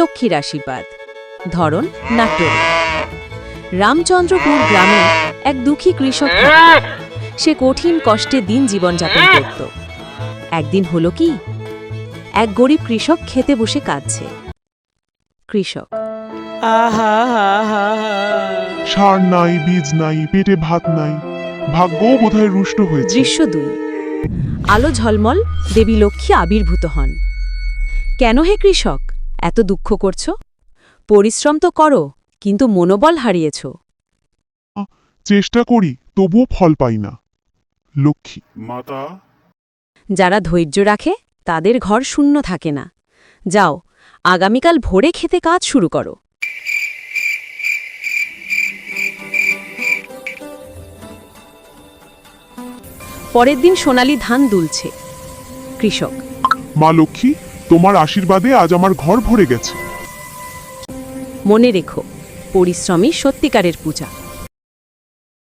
লক্ষ্মীর আশীর্বাদ। ধরন নাটোর। রামচন্দ্রপুর গ্রামে এক দুঃখী কৃষক। সে কঠিন কষ্টে দিন জীবনযাপন করত। একদিন হলো কি? এক গরিব কৃষক খেতে বসে কাঁদছে। কৃষক আহা হা হা হা। সার নাই বীজ নাই পেটে ভাত নাই। ভাগ্যও বোধহয় রুষ্ট হয়েছে। দৃশ্য দুই। আলো ঝলমল দেবী লক্ষ্মী আবির্ভূত হন। কেন হে কৃষক? এত দুঃখ করছ? পরিশ্রম তো করো কিন্তু মনোবল হারিয়েছ। চেষ্টা করি তবুও ফল পাই না। লক্ষ্মী। মাতা। যারা ধৈর্য রাখে তাদের ঘর শূন্য থাকে না। যাও আগামীকাল ভোরে খেতে কাজ শুরু করো। পরের দিন সোনালি ধান দুলছে। কৃষক। মা লক্ষ্মী তোমার আশীর্বাদে আজ আমার ঘর ভরে গেছে। মনে রেখো পরিশ্রমই সত্যিকারের পূজা।